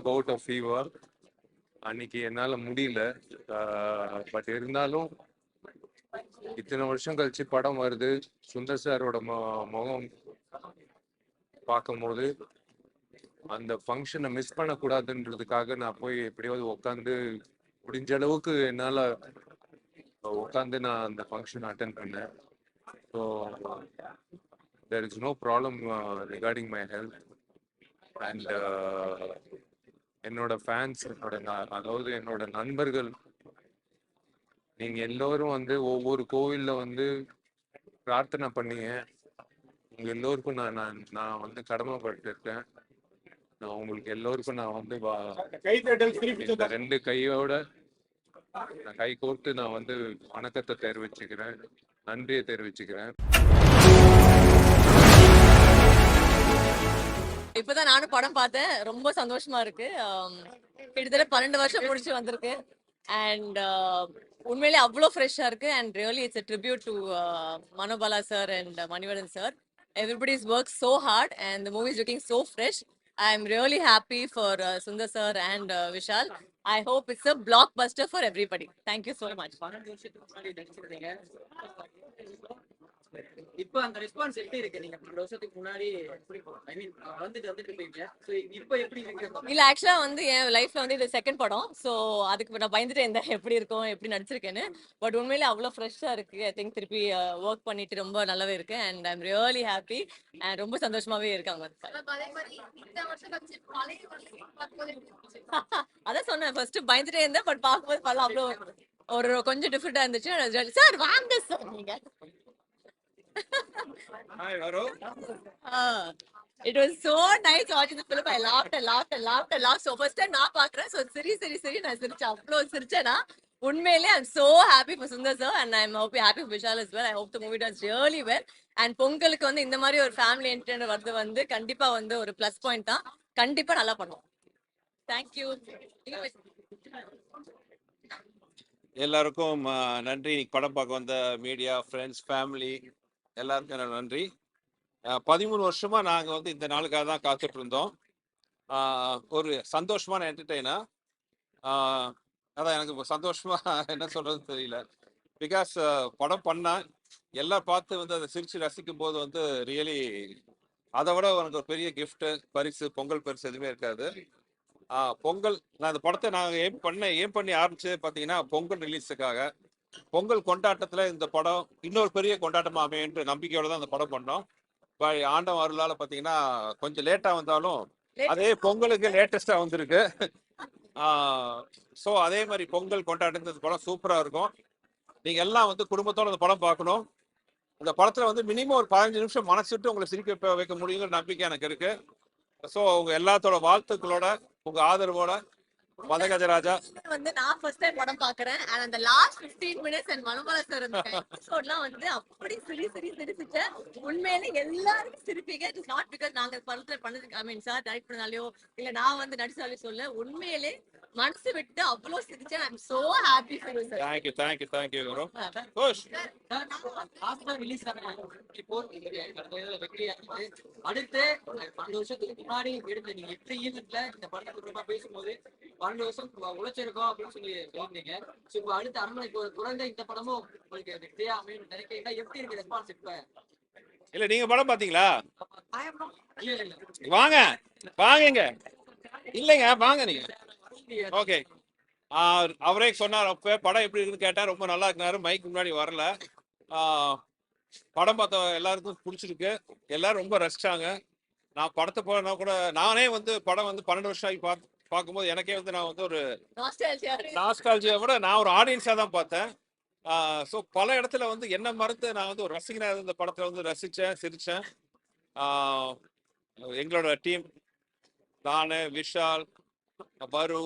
About a fever அன்னைக்கு என்னால முடியல. பட் இருந்தாலும் இத்தனை வருஷம் கழிச்சு படம் வருது. சுந்தர் சாரோட முகம் பார்க்கும்போது அந்த ஃபங்க்ஷனை மிஸ் பண்ணக்கூடாதுன்றதுக்காக நான் போய் எப்படியாவது உட்காந்து முடிஞ்ச அளவுக்கு என்னால் உட்காந்து நான் அந்த ஃபங்க்ஷன் அட்டன் பண்ணேன். So there is no problem regarding my health and என்னோட ஃபேன்ஸ் என்னோட ந- அதாவது என்னோட நண்பர்கள் நீங்க எல்லோரும் வந்து ஒவ்வொரு கோவில்ல வந்து பிரார்த்தனை பண்ணீங்க. உங்க எல்லோருக்கும் நான் நான் நான் வந்து கடமைப்பட்டிருக்கேன். நான் உங்களுக்கு எல்லோருக்கும் நான் வந்து இந்த ரெண்டு கையோட நான் கை கோர்த்து நான் வந்து வணக்கத்தை தெரிவிச்சுக்கிறேன். நன்றியை தெரிவிச்சுக்கிறேன். இப்பதான் நானும் படம் பார்த்தேன். ரொம்ப சந்தோஷமா இருக்கு. கிட்டத்தட்ட பன்னெண்டு வருஷம் முடிச்சு வந்திருக்கு. அண்ட் உண்மையிலே அவ்வளோ ஃப்ரெஷ்ஷாக இருக்கு. And really it's tribute to Manobala sir and Manivaran sir everybody's work so hard and the movie is looking so fresh I am really happy for Sundar sir and Vishal. I hope it's a blockbuster for everybody thank you so much இப்போ அந்த response எப்படி இருக்கு? நீங்க பன்னெண்டு வருஷத்துக்கு முன்னாடி ஐ மீன் வந்துட்டு வந்துட்டு இருப்பீங்க ஸோ இப்போ எப்படி இருக்கு? இல்ல ஆக்சுவலா வந்து என் லைஃப்ல வந்து இது செகண்ட் படம். ஸோ அதுக்கு நான் பயந்துட்டு இருந்தேன். எப்படி இருக்கும்? எப்படி நடிச்சிருக்கேன்னு. பட் உண்மையிலே அவ்வளோ ஃப்ரெஷ்ஷாக இருக்கு. ஐ திங்க் திருப்பி ஒர்க் பண்ணிட்டு ரொம்ப நல்லாவே இருக்கு. And I'm really happy and ரொம்ப சந்தோஷமாவே இருக்காங்க அதே மாதிரி இந்த வருஷம் கழிச்சு பழைய வருஷம் பார்க்கும்போது எப்படி இருந்துச்சு? அதான் சொன்னேன். ஃபர்ஸ்ட் பயந்துட்டே இருந்தேன். பட் பார்க்கும்போது பல அவ்வளோ ஒரு கொஞ்சம் டிஃப்ரெண்டா இருந்துச்சு. சார் வாங்க சார் நீங்க. இட் வாஸ் சோ நைஸ் வாட்சிங் the film I laughed laughed laughed laughed so first time நான் பார்க்குறேன். ஸோ சரி சரி சரி நான் சிரிச்சேன் அவ்வளோ சிரிச்சேனா? உண்மையிலே I'm so happy for Sundar sir and I'm hope happy Vishal is well I hope the movie does really well and பொங்கலுக்கு வந்து இந்த மாதிரி ஒரு ஃபேமிலி என்டர்டைனர் வரது வந்து கண்டிப்பா வந்து ஒரு ப்ளஸ் பாயிண்ட் தான். கண்டிப்பா நல்லா பண்ணுவோம். தேங்க்யூ எல்லாருக்கும் ஆ, நன்றி. இன்னைக்கு படம் பார்க்க வந்த மீடியா ஃப்ரெண்ட்ஸ் ஃபேமிலி எல்லாருக்கும் என்னோட நன்றி. பதிமூணு வருஷமா நாங்க வந்து இந்த நாளுக்காக தான் காத்துட்டு இருந்தோம் ஒரு சந்தோஷமான என்டர்டெய்னர் அதான் எனக்கு சந்தோஷமா என்ன சொல்றதுன்னு தெரியல. பிகாஸ் படம் பண்ணா எல்லாம் பார்த்து வந்து அதை சிரிச்சு ரசிக்கும் போது வந்து ரியலி அதை விட எனக்கு ஒரு பெரிய கிஃப்ட் பரிசு பொங்கல் பரிசு எதுவுமே இருக்காது. பொங்கல் நான் இந்த படத்தை நாங்கள் ஏம் பண்ண ஏம் பண்ணி ஆரம்பிச்சது பார்த்தீங்கன்னா பொங்கல் ரிலீஸுக்காக பொங்கல் கொண்டாட்டத்தில் இந்த படம் இன்னொரு பெரிய கொண்டாட்டமா அமையுன்ற நம்பிக்கையோட தான் இந்த படம் பண்ணோம். ஆண்டவன் அருளால பார்த்தீங்கன்னா கொஞ்சம் லேட்டாக வந்தாலும் அதே பொங்கலுக்கு லேட்டஸ்டாக வந்திருக்கு. ஸோ அதே மாதிரி பொங்கல் கொண்டாட்டம் இந்த படம் சூப்பராக இருக்கும். நீங்கள் எல்லாம் வந்து குடும்பத்தோட இந்த படம் பார்க்கணும். இந்த படத்தில் வந்து மினிமம் ஒரு பதினஞ்சு நிமிஷம் மனசு விட்டு உங்களை சிரிக்க வைக்க- வைக்க முடியுங்கிற நம்பிக்கை எனக்கு இருக்கு. ஸோ உங்க எல்லாத்தோட வாழ்த்துக்களோட உங்க ஆதரவோட மதகஜராஜா வந்து நான் ஃபர்ஸ்ட் டைம் படம் பாக்குறேன் அண்ட் அந்த last 15 minutes and Manobala sir அந்த எபிசோட்லாம் வந்து அப்படி சிரி சிரி சிரிச்சுட்டு உண்மையிலே எல்லாரும் சிரிப்பீங்க. இட்ஸ் நாட் பிகாஸ் நாங்க படத்துல பண்ணது ஐ மீன் சார் டைரக்ட் பண்ணாலையோ இல்ல நான் வந்து நடிச்சாலே சொல்ல உண்மையிலே மனசு விட்டு அவ்வளோ சிரிச்சேன். I'm so happy for you sir thank you thank you thank you குரு கோஷ் லாஸ்டா ரிலீஸ் ஆன இப்போ வெற்றி ஆகிட்டு அடுத்து பன்னெண்டு வருஷத்துக்கு முன்னாடி எடுத்த நீங்க எட்டு இந்த படத்தை குடும்பமா பேசும்போது பன்னெண்டு வருஷம் உழைச்சிருக்கோம் அப்படின்னு சொல்லி சொல்லியிருந்தீங்க. ஸோ இப்போ அடுத்த அரண்மனை குழந்தை இந்த படமும் உங்களுக்கு வெற்றியா அமையும் நினைக்கிறீங்கன்னா எப்படி இருக்கு ரெஸ்பான்ஸ் இப்ப? இல்ல நீங்க படம் பாத்தீங்களா? வாங்க வாங்கங்க. இல்லைங்க வாங்க நீங்க. ஓகே. அவரே சொன்னார் அப்ப படம் எப்படி இருக்குன்னு கேட்டா ரொம்ப நல்லா இருந்தாரு மைக் முன்னாடி வரல. படம் பார்த்த எல்லாருக்கும் பிடிச்சிருக்கு. எல்லாரும் ரொம்ப ரசிச்சாங்க. நான் படத்தை போனா கூட நானே வந்து படம் வந்து பன்னெண்டு வருஷம் ஆகி பார்த்து பார்க்கும்போது எனக்கே வந்து நான் வந்து ஒரு நாஸ்டாலஜியா விட நான் ஒரு ஆடியன்ஸாக தான் பார்த்தேன். ஸோ பல இடத்துல வந்து என்ன மறுத்து நான் வந்து ஒரு ரசிகனாக இந்த படத்தில் வந்து ரசித்தேன் சிரித்தேன் எங்களோட டீம் நான் விஷால் பரு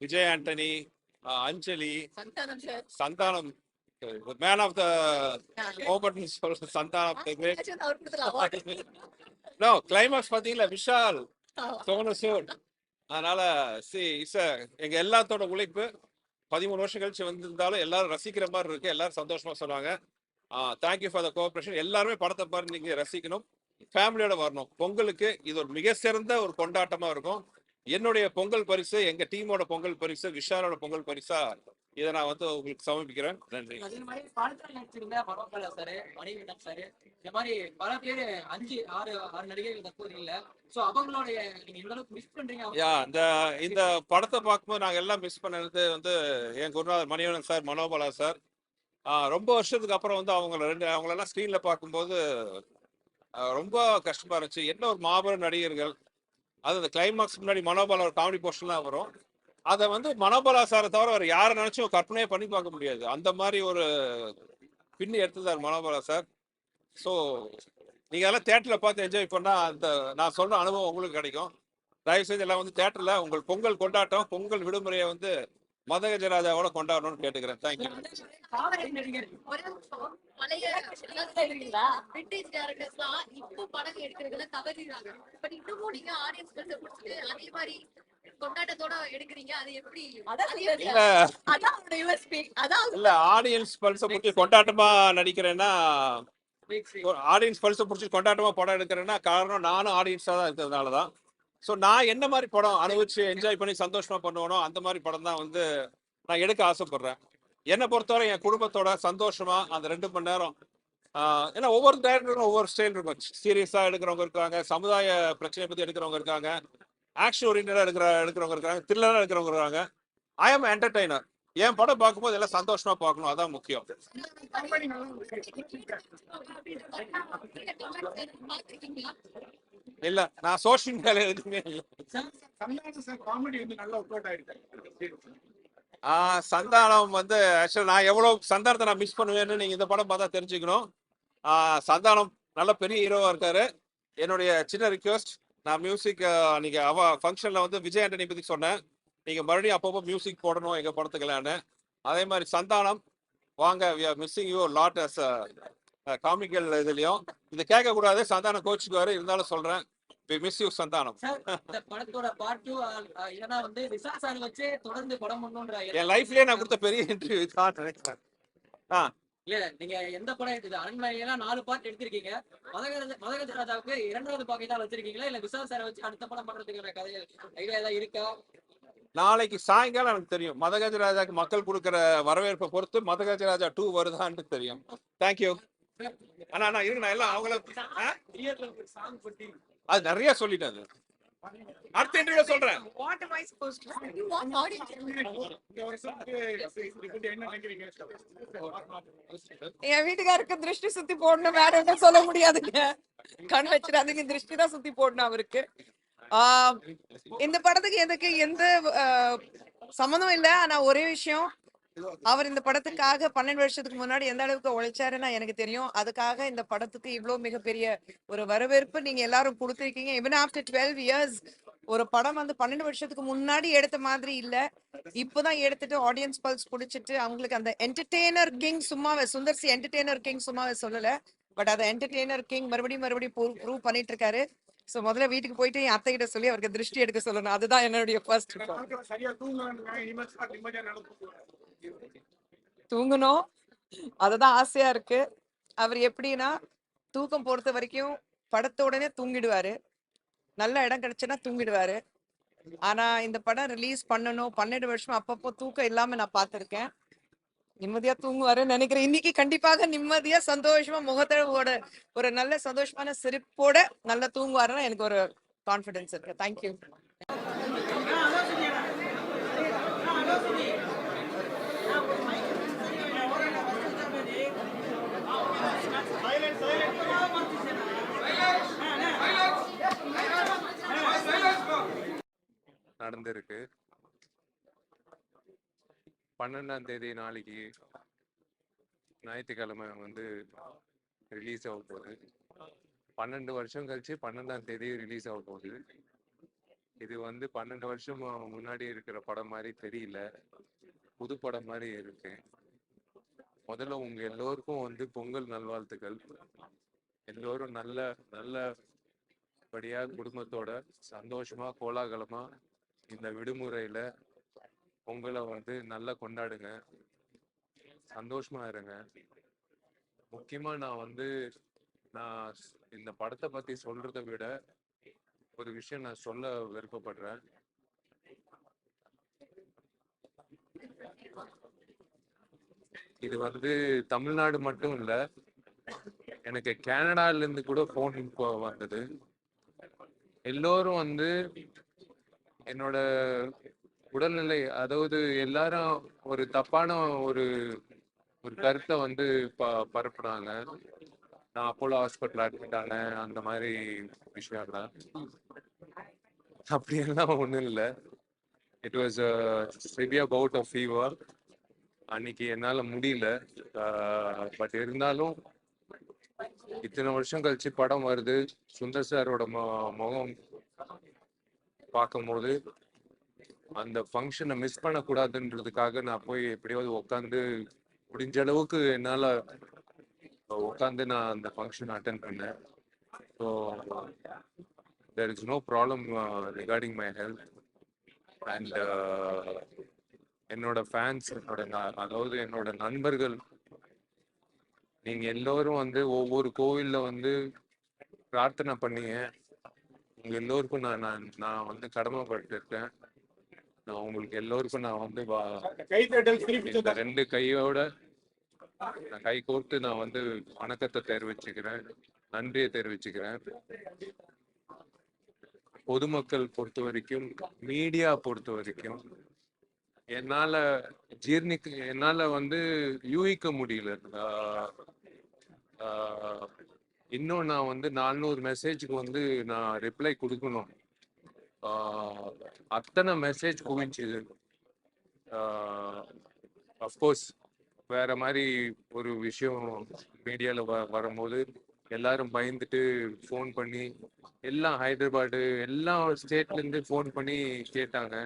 Vijay Antony Anjali Santhanam man of the open சொல்ற சந்தானம் நோ கிளைமாக்ஸ் பார்த்தீங்களா? விஷால் சோனு சூட் அதனால சி சார் எங்க எல்லாத்தோட உழைப்பு பதிமூணு வருஷம் கழிச்சு வந்திருந்தாலும் எல்லாரும் ரசிக்கிற மாதிரி இருக்கு. எல்லாரும் சந்தோஷமா சொன்னாங்க தேங்க்யூ ஃபார் த கோஆபரேஷன் எல்லாருமே படத்தை பாரு நீங்க ரசிக்கணும். ஃபேமிலியோட வரணும். பொங்கலுக்கு இது ஒரு மிக சிறந்த ஒரு கொண்டாட்டமா இருக்கும். என்னுடைய பொங்கல் பரிசு எங்க டீமோட பொங்கல் பரிசு விஷாலோட பொங்கல் பரிசா இதை நான் வந்து உங்களுக்கு சமர்ப்பிக்கிறேன். நன்றி. அதே மாதிரி படத்துல நடிச்சிருந்த மனோகலா சார் மணிகண்டன் சார். இந்த மாதிரி பல பேர் அஞ்சு ஆறு ஆறு நடிகர்கள் தற்போது இல்ல. சோ அவங்களுடைய நீங்க அளவுக்கு மிஸ் பண்றீங்க. யா இந்த இந்த படத்தை பார்க்கும்போது நாங்கள் எல்லாம் மிஸ் பண்ணது வந்து என் குருநாதர் மணிவண்ணன் சார் மனோபாலா சார். ரொம்ப வருஷத்துக்கு அப்புறம் வந்து அவங்க ரெண்டு அவங்களெல்லாம் ஸ்க்ரீனில் பார்க்கும்போது ரொம்ப கஷ்டமா இருந்துச்சு. என்ன ஒரு மாபெரும் நடிகர்கள். அது அந்த கிளைமாக்ஸ் முன்னாடி மனோபாலா ஒரு காமெடி போர்ஷன்லாம் வரும். அதை வந்து மனோபலாசாரை தவிர வேறு யாரை நினைச்சும் கற்பனையே பண்ணி பார்க்க முடியாது. அந்த மாதிரி ஒரு பின்னு எடுத்துதார் மனோபலா சார் ஸோ நீங்கள் எல்லாம் தேட்டரில் பார்த்து என்ஜாய் பண்ணால் அந்த நான் சொல்கிற அனுபவம் உங்களுக்கு கிடைக்கும். தயவு செஞ்சு எல்லாம் வந்து தேட்டரில் உங்கள் பொங்கல் கொண்டாட்டம் பொங்கல் விடுமுறையை வந்து மதகஜராஜாவோட கொண்டாடணும்னு கேட்டுக்கிறேன். தேங்க்யூ இப்போ படம் எடுக்கிறதுல தவறிடுறாங்க பட் இன்னமும் நீங்க ஆடியன்ஸ் அதே மாதிரி கொண்டாட்டத்தோட எடுக்கிறீங்க அது எப்படி இல்லை. ஆடியன்ஸ் பல்ஸை பிடிச்சி கொண்டாட்டமா நடிக்கிறேன்னா. ஆடியன்ஸ் பல்ஸை பிடிச்சி கொண்டாட்டமா படம் எடுக்கிறேன்னா காரணம் நானும் ஆடியன்ஸா தான் இருக்கிறதுனால தான். ஸோ நான் என்ன மாதிரி படம் அனுபவிச்சு என்ஜாய் பண்ணி சந்தோஷமா பண்ணுவேனோ அந்த மாதிரி படம் தான் வந்து நான் எடுக்க ஆசைப்படுறேன். என்னை பொறுத்தவரை என் குடும்பத்தோட சந்தோஷமா அந்த ரெண்டு மணி நேரம் ஏன்னா ஒவ்வொரு டேரக்டருக்கும் ஒவ்வொரு ஸ்டைல் இருக்கும். சீரியஸா எடுக்கிறவங்க இருக்காங்க சமுதாய பிரச்சனையை பத்தி எடுக்கிறவங்க இருக்காங்க. ஆக்ஷன் ஓரியன்டாக எடுக்கிற எடுக்கிறவங்க இருக்காங்க த்ரில்லராக எடுக்கிறவங்க இருக்காங்க. ஐ எம் என்டர்டைனர் என் படம் பார்க்கும்போது எல்லாம் சந்தோஷமா பார்க்கணும் அதான் முக்கியம். இல்ல நான் சோஷியல் மீடியால எதுவுமே ஆஹ் சந்தானம் வந்து ஆக்சுவலா நான் எவ்வளவு சந்தானத்தை நான் மிஸ் பண்ணுவேன்னு நீங்க இந்த படம் பார்த்தா தெரிஞ்சுக்கணும். ஆஹ் சந்தானம் நல்ல பெரிய ஹீரோவா இருக்காரு. என்னுடைய சின்ன ரிக்வெஸ்ட் நான் மியூசிக் நீங்க அவ ஃபங்க்ஷன்ல வந்து விஜய் ஆண்டனி பத்தி சொன்னேன். நீங்க மறுபடியும் அப்பப்போ மியூசிக் போடணும் எங்க படத்துக்கலான்னு அதே மாதிரி சந்தானம் வாங்க we are missing you lot as comical இதுலயும். இது கேட்க கூடாது சந்தானம் கோச்சுக்குவாரு இருந்தாலும் சொல்றேன். We miss you Santhanam. படத்தோட பார்ட் டூ ஏன்னா வந்து விசால் சார் வச்சு தொடர்ந்து படம் பண்ணுன்ற என் லைஃப்லயே நான் கொடுத்த பெரிய இன்டர்வியூ தான் நினைக்கிறேன். இல்ல நீங்க எந்த படம் எடுத்தது? அரண்மனையெல்லாம் நாலு பார்ட் எடுத்திருக்கீங்க. மதகஜ மதகஜ ராஜாவுக்கு இரண்டாவது பாக்கி தான் வச்சிருக்கீங்களா? இல்ல விசால் சாரை வச்சு அடுத்த படம் பண்றதுக்கான கதை ஐடியா ஏதாவது இருக்கா? நாளைக்கு சாயங்காலம் எனக்கு தெரியும். மதகஜராஜாக்கு மக்கள் கொடுக்கிற வரவேற்பை பொறுத்து மதகஜராஜா டூ வருதான்னு தெரியும். தேங்க்யூ அண்ணா அண்ணா இருங்க நான் எல்லாம் அவங்கள அது நிறைய சொல்லிட்டேன் அது. அடுத்த இன்டர்வியூ சொல்றேன். You want audience இந்த வருஷத்துக்கு இதை பத்தி என்ன நினைக்கிறீங்க என் வீட்டுக்காருக்கு திருஷ்டி சுத்தி போடணும் வேற எதுவும் சொல்ல முடியாதுங்க. கண் வச்சிடாதீங்க திருஷ்டி தான் சுத்தி போடணும் அவருக்கு. ஆஹ் இந்த படத்துக்கு எதுக்கு எந்த சம்மந்தம் இல்ல ஆனா ஒரே விஷயம் அவர் இந்த படத்துக்காக பன்னெண்டு வருஷத்துக்கு முன்னாடி எந்த அளவுக்கு உழைச்சாருன்னா எனக்கு தெரியும். அதுக்காக இந்த படத்துக்கு இவ்வளவு மிகப்பெரிய ஒரு வரவேற்பு நீங்க எல்லாரும் கொடுத்துருக்கீங்க. இவன் ஆஃப்டர் டுவெல் இயர்ஸ் ஒரு படம் வந்து பன்னெண்டு வருஷத்துக்கு முன்னாடி எடுத்த மாதிரி இல்ல. இப்போதான் எடுத்துட்டு ஆடியன்ஸ் பல்ஸ் பிடிச்சிட்டு அவங்களுக்கு அந்த என்டர்டெய்னர் கிங் சும்மாவே சுந்தர் சி என்டர்டெய்னர் கிங் சும்மாவே சொல்லல. பட் அதை என்டர்டெய்னர் கிங் மறுபடியும் மறுபடியும் ப்ரூவ் பண்ணிட்டு இருக்காரு சோ முதல்ல வீட்டுக்கு போயிட்டு என் அத்தை கிட்ட சொல்லி அவருக்கு திருஷ்டி எடுக்க சொல்லணும். அதுதான் என்னுடைய ஃபர்ஸ்ட் தூங்கணும். அதுதான் ஆசையா இருக்கு. அவர் எப்படின்னா தூக்கம் பொறுத்த வரைக்கும் படத்த உடனே தூங்கிடுவாரு. நல்ல இடம் கிடைச்சுன்னா தூங்கிடுவாரு. ஆனா இந்த படம் ரிலீஸ் பண்ணணும். பன்னெண்டு வருஷம் அப்பப்போ தூக்கம் இல்லாம நான் பார்த்திருக்கேன். நிம்மதியா தூங்குவாருன்னு நினைக்கிறேன். இன்னைக்கு கண்டிப்பாக நிம்மதியா சந்தோஷமா முகத்தோட ஒரு நல்ல சந்தோஷமான சிரிப்போட நல்லா தூங்குவாருன்னா எனக்கு ஒரு கான்பிடன்ஸ் இருக்கு. தேங்க்யூ நடந்திருக்கு. பன்னெண்டாம் தேதி நாளைக்கு ஞாயிற்றுக்கிழமை வந்து ரிலீஸ் ஆக போகுது. பன்னெண்டு வருஷம் கழிச்சு பன்னெண்டாம் தேதி ரிலீஸ் ஆக போகுது. இது வந்து பன்னெண்டு வருஷம் முன்னாடி இருக்கிற படம் மாதிரி தெரியல. புது படம் மாதிரி இருக்கு. முதல்ல உங்க எல்லோருக்கும் வந்து பொங்கல் நல்வாழ்த்துக்கள். எல்லோரும் நல்ல நல்ல படியா குடும்பத்தோட சந்தோஷமா கோலாகலமா இந்த விடுமுறையில பொங்கலை வந்து நல்லா கொண்டாடுங்க. சந்தோஷமா இருங்க. முக்கியமா நான் வந்து நான் இந்த படத்தை பத்தி சொல்றதை விட ஒரு விஷயம் நான் சொல்ல விருப்பப்படுறேன். இது வந்து தமிழ்நாடு மட்டும் இல்ல எனக்கு கனடால இருந்து கூட போன் வந்தது. எல்லோரும் வந்து என்னோட உடல்நிலை அதாவது எல்லாரும் ஒரு தப்பான ஒரு ஒரு கருத்தை வந்து ப பரப்புனாங்க நான் அப்போலோ ஹாஸ்பிட்டல் அட்மிட் ஆனேன் அந்த மாதிரி விஷயம்லாம் அப்படியெல்லாம் ஒன்றும் இல்லை. It was severe bout of fever அன்னைக்கு என்னால் முடியல. பட் இருந்தாலும் இத்தனை வருஷம் கழிச்சு படம் வருது. சுந்தர் சாரோட முகம் பார்க்கும்போது அந்த ஃபங்க்ஷனை மிஸ் பண்ணக்கூடாதுன்றதுக்காக நான் போய் எப்படியாவது உட்காந்து முடிஞ்ச அளவுக்கு என்னால் உட்காந்து நான் அந்த ஃபங்க்ஷன் அட்டன் பண்ணேன். So there is no problem regarding my health and என்னோட ஃபேன்ஸ் என்னோட ந- அதாவது என்னோட நண்பர்கள் நீங்கள் எல்லோரும் வந்து ஒவ்வொரு கோவில்ல வந்து பிரார்த்தனை பண்ணீங்க உங்க எல்லோருக்கும் நான் நான் நான் வந்து கடமைப்பட்டிருக்கேன். நான் உங்களுக்கு எல்லோருக்கும் நான் வந்து இந்த ரெண்டு கையோட நான் கை கோர்த்து நான் வந்து வணக்கத்தை தெரிவிச்சுக்கிறேன். நன்றியை தெரிவிச்சுக்கிறேன். பொதுமக்கள் பொறுத்த வரைக்கும் மீடியா பொறுத்த வரைக்கும் என்னால ஜீர்ணிக்க என்னால வந்து யூகிக்க முடியல. ஆஹ் இன்னும் நான் வந்து நானூறு மெசேஜுக்கு வந்து நான் ரிப்ளை கொடுக்கணும். அத்தனை மெசேஜ் குவிஞ்சுது. அஃப்கோர்ஸ் வேற மாதிரி ஒரு விஷயம் மீடியாவில் வ வரும்போது எல்லாரும் பயந்துட்டு ஃபோன் பண்ணி எல்லாம் ஹைதராபாடு எல்லா ஸ்டேட்லேருந்து ஃபோன் பண்ணி கேட்டாங்க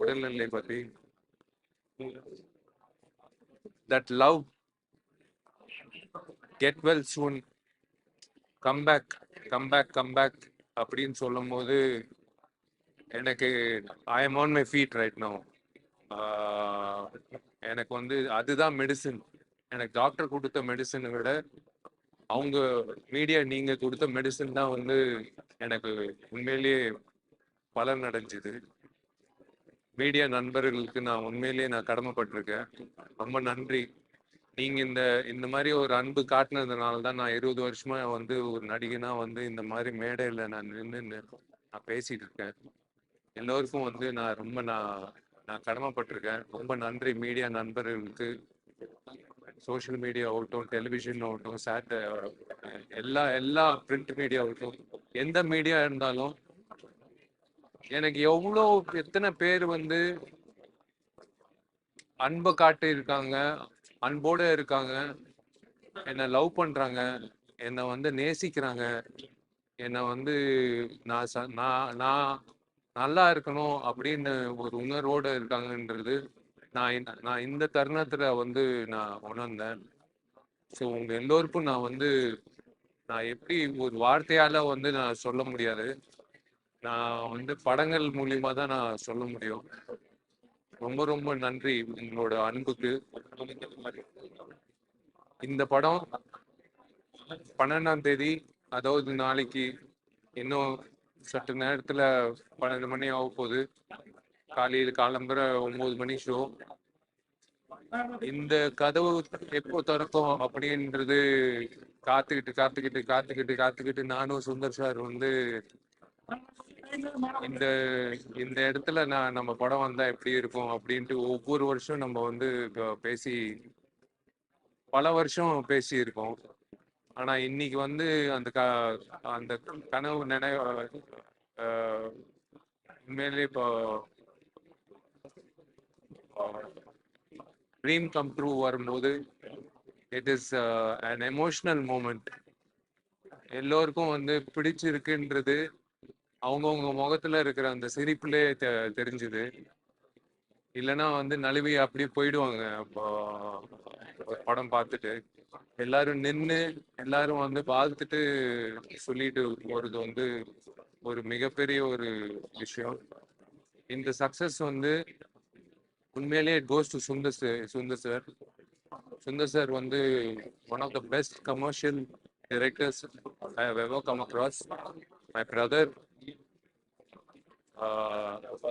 உடல்நிலை பற்றி that love get well soon come back come back come back அப்படின்னு சொல்லும் போது எனக்கு I am on my feet right no எனக்கு வந்து அதுதான் மெடிசின் எனக்கு டாக்டர் கொடுத்த மெடிசனை விட அவங்க மீடியா நீங்கள் கொடுத்த மெடிசன் தான் வந்து எனக்கு உண்மையிலேயே பலன் அடைஞ்சுது. மீடியா நண்பர்களுக்கு நான் உண்மையிலேயே நான் கடமைப்பட்டிருக்கேன். ரொம்ப நன்றி. நீங்க இந்த இந்த மாதிரி ஒரு அன்பு காட்டினதுனால தான் நான் இருபது வருஷமா வந்து ஒரு நடிகனா வந்து இந்த மாதிரி மேடையில நான் நின்று நான் பேசிட்டு இருக்கேன். எல்லோருக்கும் வந்து நான் ரொம்ப நான் நான் கடமைப்பட்டிருக்கேன். ரொம்ப நன்றி மீடியா நண்பர்களுக்கு. சோஷியல் மீடியா ஆகட்டும் டெலிவிஷன் ஆகட்டும் சேட்ட எல்லா எல்லா பிரிண்ட் மீடியா ஆகட்டும் எந்த மீடியா இருந்தாலும் எனக்கு எவ்வளோ எத்தனை பேர் வந்து அன்பை காட்டி இருக்காங்க அன்போட இருக்காங்க. என்னை லவ் பண்ணுறாங்க என்னை வந்து நேசிக்கிறாங்க. என்னை வந்து நான் ச நான் நான் நல்லா இருக்கணும் அப்படின்னு ஒரு உணர்வோடு இருக்காங்கன்றது நான் நான் இந்த தருணத்தில் வந்து நான் உணர்ந்தேன். ஸோ உங்கள் எல்லோருக்கும் நான் வந்து நான் எப்படி ஒரு வார்த்தையால் வந்து நான் சொல்ல முடியாது. நான் வந்து படங்கள் மூலியமாக தான் நான் சொல்ல முடியும். ரொம்ப ரொம்ப நன்றி உங்களோட அன்புக்கு. இந்த படம் பன்னெண்டாம் தேதி அதாவது நாளைக்கு இன்னும் சற்று நேரத்துல பன்னெண்டு மணி ஆக போகுது. காலையில் காலம்பர ஒன்பது மணி ஷோ இந்த கதவு எப்போ திறக்கும் அப்படின்றது காத்துக்கிட்டு காத்துக்கிட்டு காத்துக்கிட்டு காத்துக்கிட்டு நானும் சுந்தர் சார் வந்து இந்த இந்த இடத்துல நான் நம்ம படம் வந்தா எப்படி இருக்கும் அப்படின்ட்டு ஒவ்வொரு வருஷம் நம்ம வந்து பேசி பல வருஷம் பேசி இருக்கோம் ஆனா இன்னைக்கு வந்து அந்த க அந்த கனவு நினைவு உண்மையிலே இப்போ ட்ரீம் கம் ட்ரூ வரும்போது it is an emotional moment எல்லோருக்கும் வந்து பிடிச்சிருக்குன்றது அவங்கவுங்க முகத்துல இருக்கிற அந்த சிரிப்புலே தெ- தெரிஞ்சுது. இல்லைன்னா வந்து நழுவி அப்படியே போயிடுவாங்க. அப்போ ஒரு படம் பார்த்துட்டு எல்லாரும் நின்று எல்லாரும் வந்து பார்த்துட்டு சொல்லிட்டு போறது வந்து ஒரு மிகப்பெரிய ஒரு விஷயம். இந்த சக்சஸ் வந்து உண்மையிலேயே goes to Sundar sir Sundar sir Sundar sir வந்து one of the best commercial directors I have ever come across my brother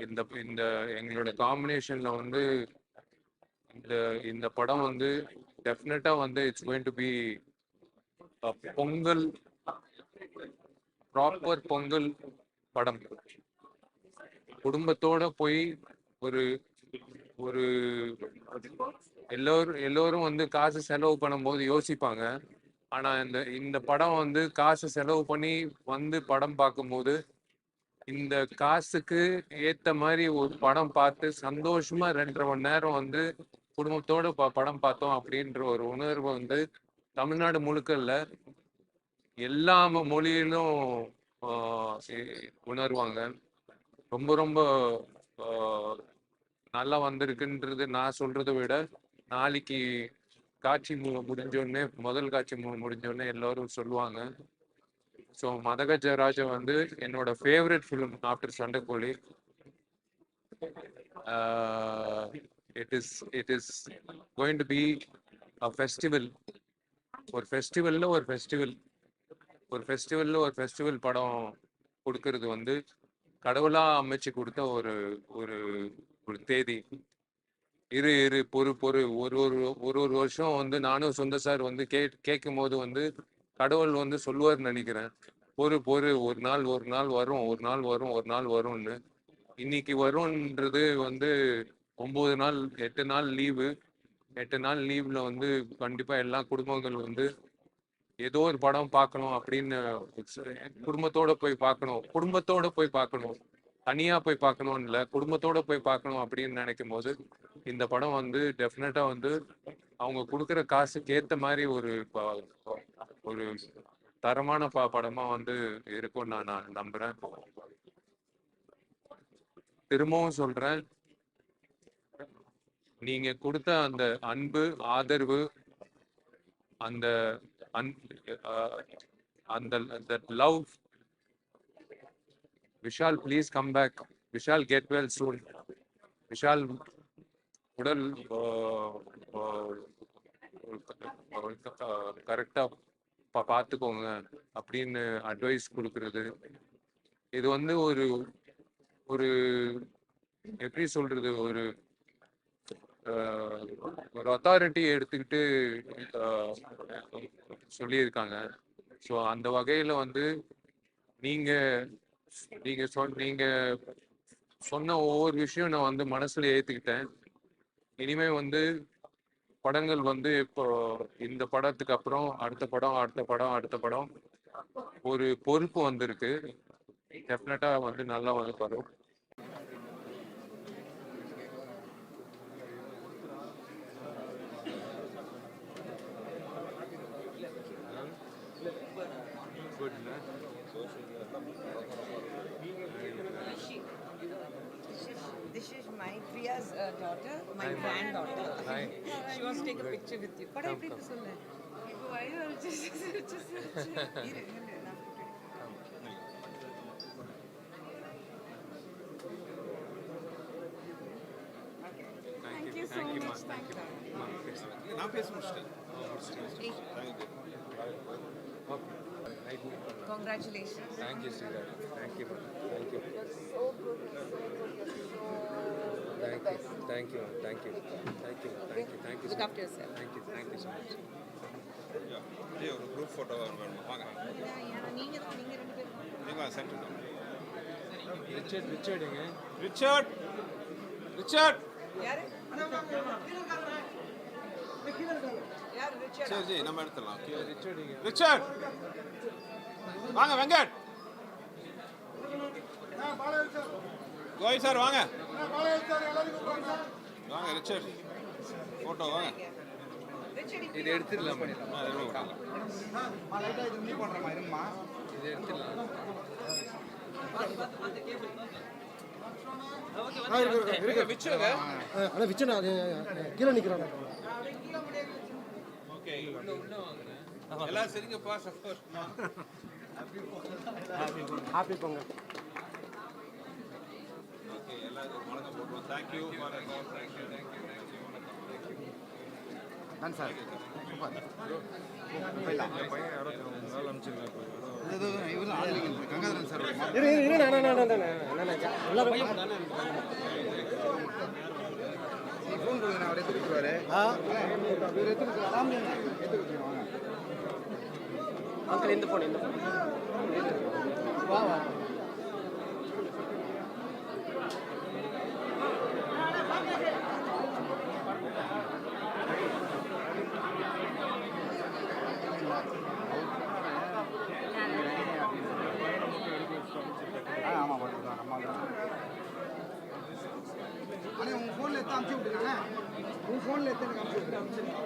இந்த இந்த எங்களோட காம்பினேஷன்ல வந்து இந்த இந்த படம் வந்து டெஃபினட்டா வந்து it's going to be Pongal proper Pongal படம். குடும்பத்தோட போய் ஒரு ஒரு எல்லோரும் எல்லோரும் வந்து காசு செலவு பண்ணும்போது யோசிப்பாங்க. ஆனா இந்த இந்த படம் வந்து காசு செலவு பண்ணி வந்து படம் பார்க்கும்போது இந்த காசுக்கு ஏத்த மாதிரி ஒரு படம் பார்த்து சந்தோஷமா ரெண்டரை மணி நேரம் வந்து குடும்பத்தோட ப- படம் பார்த்தோம் அப்படின்ற ஒரு உணர்வு வந்து தமிழ்நாடு முழுக்க இல்லை. எல்லா மொழியிலும் ஆஹ் உணர்வாங்க. ரொம்ப ரொம்ப நல்லா வந்திருக்குன்றது நான் சொல்றதை விட நாளைக்கு காட்சி மு- முடிஞ்சோடனே முதல் காட்சி முடிஞ்சோடனே எல்லாரும் சொல்லுவாங்க. ஸோ மதகஜராஜ வந்து என்னோட favourite film after Sandakozhi it is it is going to be a festival ஒரு ஃபெஸ்டிவல்ல ஒரு ஃபெஸ்டிவல் ஒரு ஃபெஸ்டிவல்ல ஒரு ஃபெஸ்டிவல் படம் கொடுக்கறது வந்து கடவுளாக அமைச்சு கொடுத்த ஒரு ஒரு ஒரு தேதி. இரு இரு பொறு பொறு. ஒரு ஒரு ஒரு ஒரு வருஷம் வந்து நானும் சொந்த சார் வந்து கே கேட்கும் போது வந்து கடவுள் வந்து சொல்லுவார்னு நினைக்கிறேன். பொறு பொறு ஒரு நாள் ஒரு நாள் வரும் ஒரு நாள் வரும் ஒரு நாள் வரும்னு. இன்னைக்கு வரும்ன்றது வந்து ஒன்பது நாள் எட்டு நாள் லீவு. எட்டு நாள் லீவ்ல வந்து கண்டிப்பா எல்லா குடும்பங்கள் வந்து ஏதோ ஒரு படம் பார்க்கணும் அப்படின்னு குடும்பத்தோட போய் பார்க்கணும். குடும்பத்தோட போய் பார்க்கணும். தனியா போய் பார்க்கணும்னு இல்லை குடும்பத்தோட போய் பார்க்கணும் அப்படின்னு நினைக்கும் போது இந்த படம் வந்து டெஃபினட்டா வந்து அவங்க கொடுக்குற காசுக்கு ஏத்த மாதிரி ஒரு ஒரு தரமான ப படமா வந்து இருக்கும் நான் நான் நம்புறேன். திரும்பவும் சொல்றேன். நீங்க கொடுத்த அந்த அன்பு ஆதரவு அந்த அந்த love Vishal please come back. Vishal get well soon. Vishal உடல் கரெக்டா பார்த்துக்கோங்க அப்படின்னு அட்வைஸ் கொடுக்கறது. இது வந்து ஒரு ஒரு எப்படி சொல்றது ஒரு ஒரு அத்தாரிட்டி எடுத்துக்கிட்டு சொல்லியிருக்காங்க. ஸோ அந்த வகையில வந்து நீங்க நீங்க சொ நீங்க சொன்ன ஒவ்வொரு விஷயம் நான் வந்து மனசுல ஏத்துக்கிட்டேன். இனிமே வந்து படங்கள் வந்து இப்போ இந்த படத்துக்கு அப்புறம் அடுத்த படம் அடுத்த படம் அடுத்த படம் ஒரு பொறுப்பு வந்திருக்கு. டெஃபினட்டா வந்து நல்லா வந்து வரும் This is my Priya's uh, daughter, my granddaughter. Hi. She wants to take a picture with you. படம் எப்படி இருக்கு சொல்லு இப்போ வயிறு வலிச்சு சிரிச்சு சிரிச்சு. இரு, நில்லு, நான் photo எடுக்கிறேன். Thank you so much. Thank you. நான் பேச முடிச்சிட்டேன் Congratulations. Thank you, Sridhar. Thank you. Thank you. Thank you. Thank you. Thank you. Thank thank you thank you thank you thank you thank you thank you look after your thank you thank you so much அப்படியே ஒரு group photo வேணும். வாங்க. நீங்க centre தான் Richard ரிச்சர்டுங்க Richard Richard யாரு? சரி சரி நம்ம எடுத்துடலாம். ரிச்சர்ட் வாங்க வெங்கட்! கோயில் சார் வாங்க. வாங்க ரிச்சர்ட் ஃபோட்டோ வாங்க இது எடுத்துடலாம் இது எடுத்துடலாம் கீழே நிக்கிறாங்க எல்லாம் சரிங்கப்பா சந்தோஷமா ஹாப்பி பொங்கல் ஓகே எல்லாருக்கும் வணக்கம் போட்டுருவோம். தேங்க்யூ ஃபார் வா. உங்க ஃபோன்ல எடுத்து அனுப்பிச்சு விட்டுருங்க உங்க ஃபோன்ல எடுத்து எனக்கு அனுப்பிச்சு விட்டுருங்க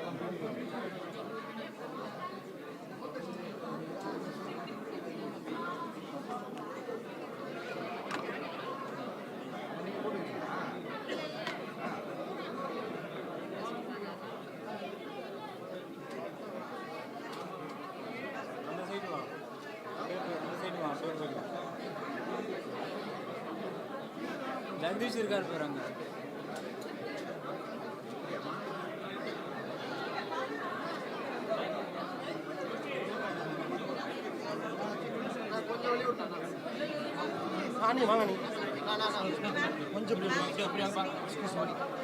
ஜெகதீஷ் இருக்காரு பாரு அங்க ஆ நீ வாங்க நீ கொஞ்சம் இப்படி வா. நீ போ